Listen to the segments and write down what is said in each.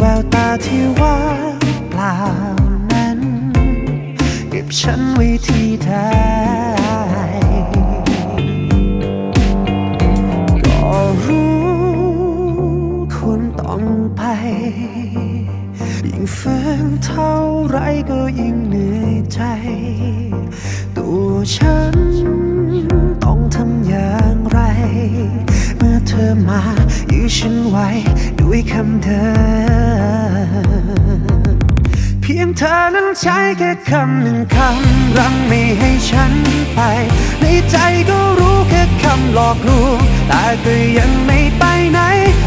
แววตาที่ว่างเปล่านั้น เก็บฉันไว้ที่ใดก็รู้ควรต้องไป ยิ่งฝืนเท่าไรก็ยิ่งเหนื่อยใจ ตัวฉันต้องทำอย่างไร เมื่อเธอมายื้อฉันไว้ด้วยคำเดิม เธอนั้นใช้แค่คำหนึ่งคำรั้งไม่ให้ฉันไป ในใจก็รู้แค่คำหลอกลวงแต่ก็ยังไม่ไปไหน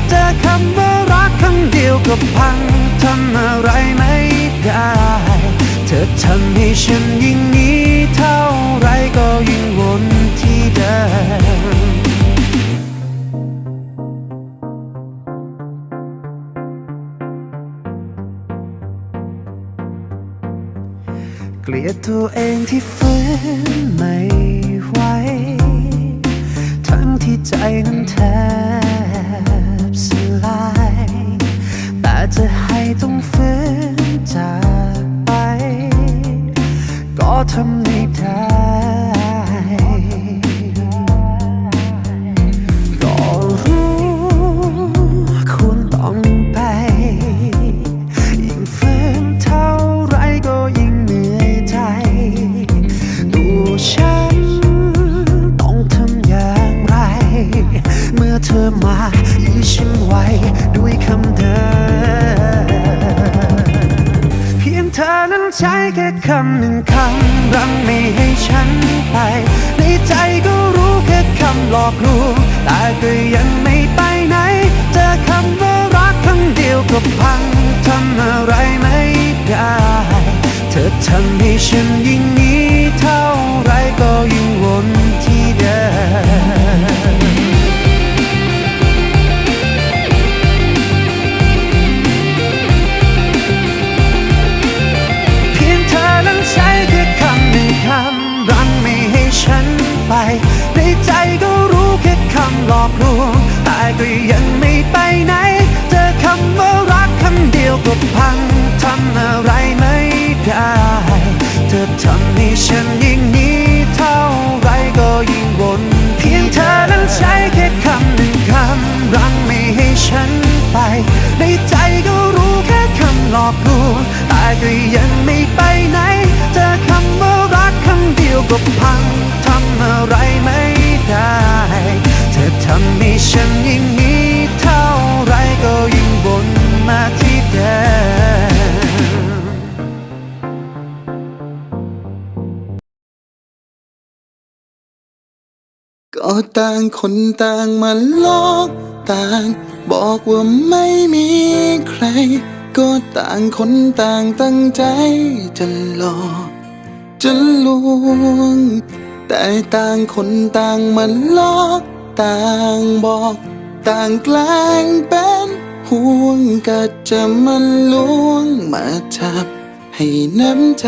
เจอคำว่ารักคำเดียวก็พังทำอะไรไม่ได้ เธอทำให้ฉันยิ่งนี้เท่าไรก็ยิ่ง เองที่ หลอกลวงแต่ก็ยังไม่ไปไหน เจอคำว่ารักคำเดียวก็พังทำอะไรไม่ได้ เธอทำให้ฉันยิ่งนี้เท่าไรก็ยิ่งวนที่เดิม ยิ่งหนี้เท่าไรก็ยิ่งวนมาที่เดิมก็ต่างคนต่างมาลอกต่าง บอกว่าไม่มีใคร ก็ต่างคนต่างตั้งใจจะหลอกจะลวง แต่ต่างคนต่างมาลอก ต่างบอก ต่างแกล้งเป็นห่วงก็จะมันลวงมาทับให้น้ำใจ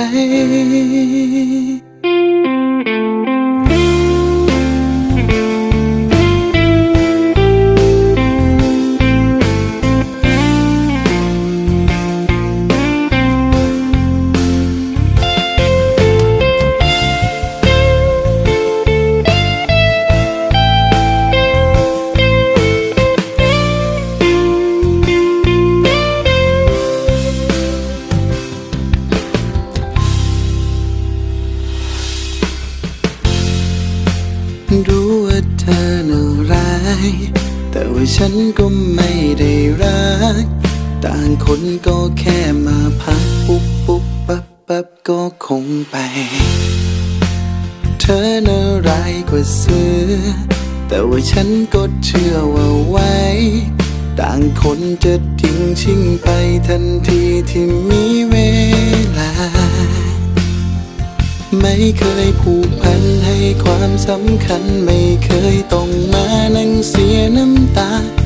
นก็ไม่ได้รัก ต่างคนก็แค่มาพักปุ๊บปุ๊บปั๊บปั๊บก็คงไป เธอน่าร้ายกว่าเสือ แต่ว่าฉันก็เชื่อว่าไว้ ต่างคนจะทิ้งชิ่งไปทันทีที่มีเวลา ไม่เคยผูกพันให้ความสำคัญไม่เคยต้องมานั่งเสียน้ำตา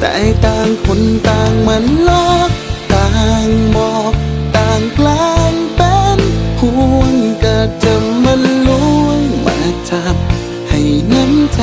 แต่ต่างคนต่างมันลอกต่างบอกต่างกลางเป็นห่วงก็จะมาลวงมาจับให้น้ำใจ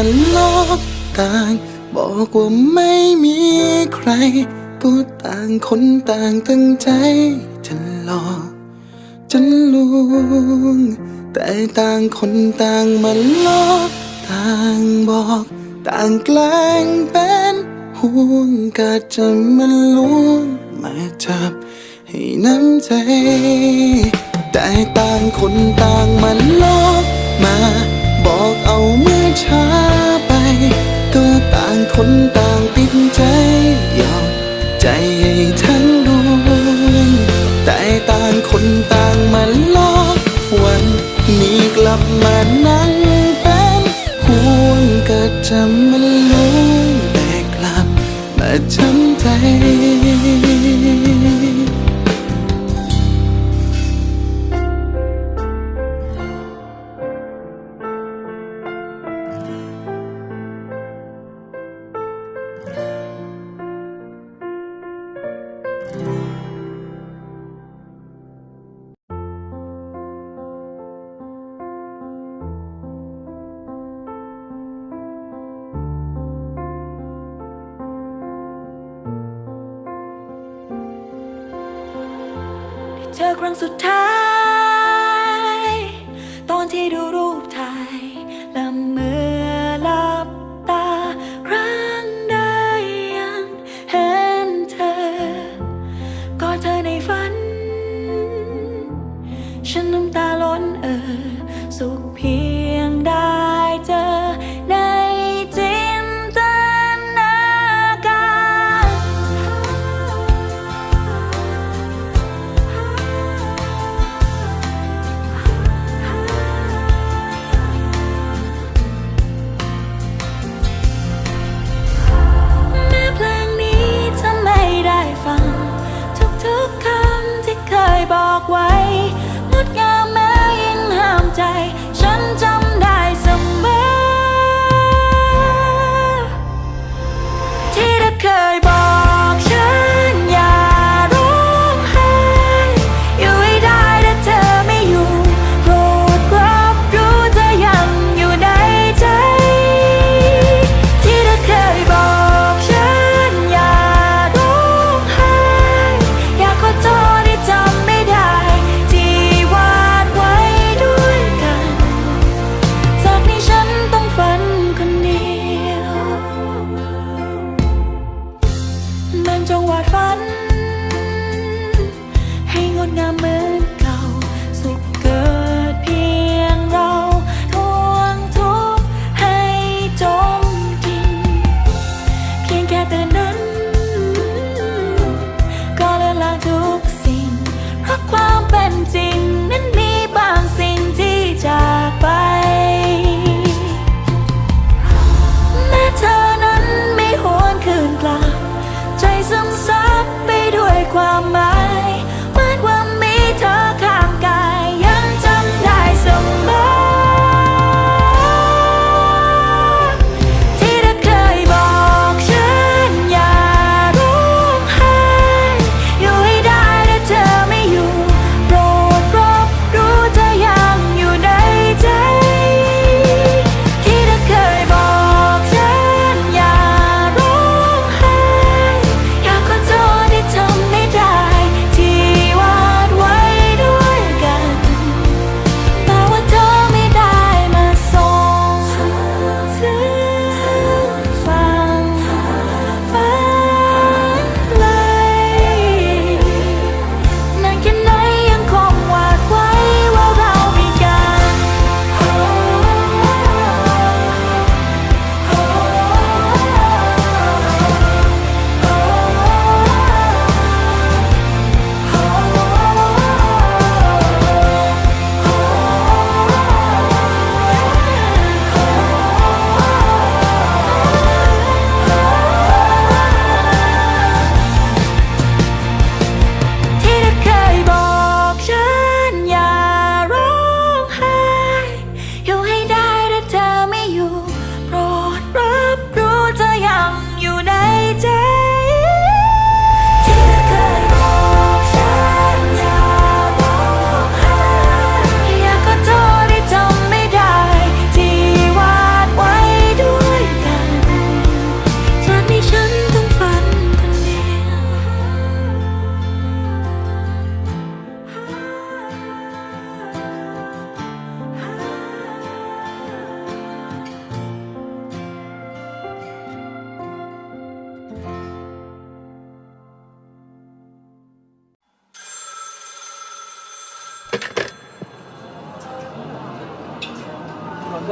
มันลอกต่าง บอกว่าไม่มีใครก็ต่างคนต่างตั้งใจจะหลอกจะลวงแต่ต่างคนต่างมันลอกต่างบอก ต่างแกล้งเป็นห่วงก็จะมันลวงมาจับให้น้ำใจ แต่ต่างคนต่างมันลอกมา บอกเอาเมื่อ ช้าไป ก็ต่างคนต่างติดใจยอดใจให้ทั้งดวงแต่ต่างคนต่างมันลอกวันนี้กลับมา เธอครั้งสุดท้าย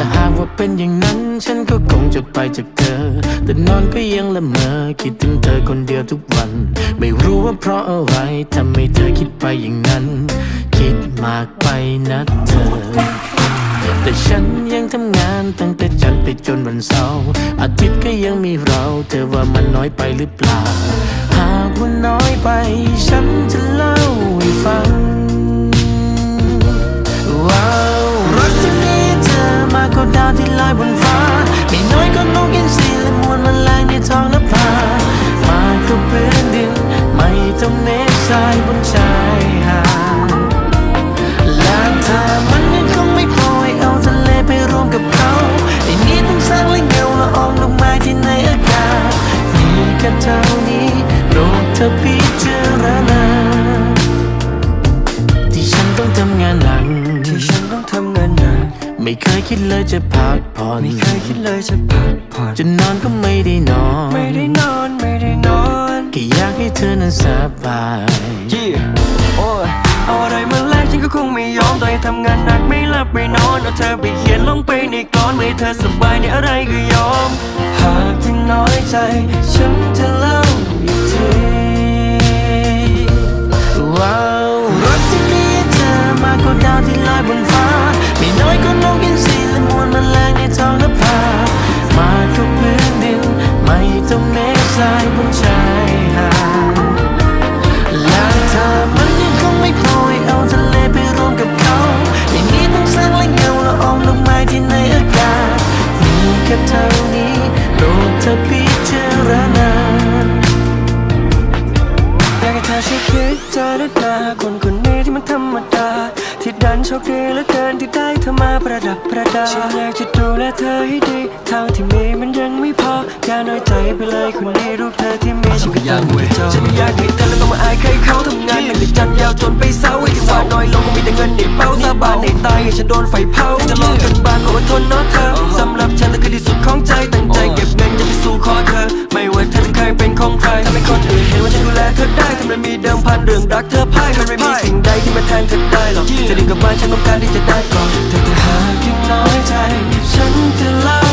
และหากว่าเป็นอย่างนั้น ฉันก็คงจะไปจากเธอ แต่นอนก็ยังละเมอคิดถึงเธอคนเดียวทุกวัน ไม่รู้ว่าเพราะอะไรทำให้เธอคิดไปอย่างนั้น คิดมากไปนะเธอ แต่ฉันยังทำงานตั้งแต่จันทร์ไปจนวันเสาร์อาทิตย์ก็ยังมีเรา เธอว่ามันน้อยไปหรือเปล่า หากว่าน้อยไป ฉันจะเล่าให้ฟัง ว้า บนฟ้า ไม่น้อยก็นกยินสีและมวลมันแรงในท้องนภามากกว่พื้นดิน ไม่ต้องเมฆทรายบนชา ไม่เคยคิดเลยจะพักผ่อนไม่เคยคิดเลยจะพักผ่อนจะนอนก็ไม่ได้นอน ไม่ได้นอนไม่ได้นอนแค่อยากให้เธอนั้นสบายยี่โอ้ยเอาอะไรมาแลกฉันก็คงไม่ยอมต่อให้ทำงานหนักไม่หลับไม่นอนเอาเธอไปเขียนลงไปในกลอนไม่ให้เธอสบายในอะไรก็ยอม หากที่น้อยใจ ฉันจะเล่าอีกทีว้าวรักที่มีเธอมากกว่าดาวที่ลอยบนฟ้า ไม่น้อ ฉันอยากจะดูแลเธอให้ดีเท่าที่มีมันยังไม่พอ อย่าน้อยใจไปเลยคนนี้รูปเธอที่มีฉันก็ยังไม่จบฉันไม่อยากให้เธอแล้วต้องมาอายใครเขาทำงานหนักแต่จันยาวจนไปเศร้าไอ้ที่ว่าน้อยลงคงมีแต่เงินในเป้าสาบานในตายให้ฉันโดนไฟเผาจะลองกันบ้างก็อดทนเนาะเธอสำหรับฉันเธอคือที่สุดของใจตั้งใจเก็บเงินจะไปสู่ขอเธอ ไม่ว่าเธอจะเคยเป็นของใครทำให้คนอื่นเห็นว่าฉันดูแลเธอได้ทำไมมีเดิมพันเรื่องรักเธอพ่ายมันไม่มีสิ่งใดที่มาแทนเธอได้หรอกจะดีกับบ้านฉันต้องการที่จะได้ก่อน น้อยใจ ฉันจะเล่า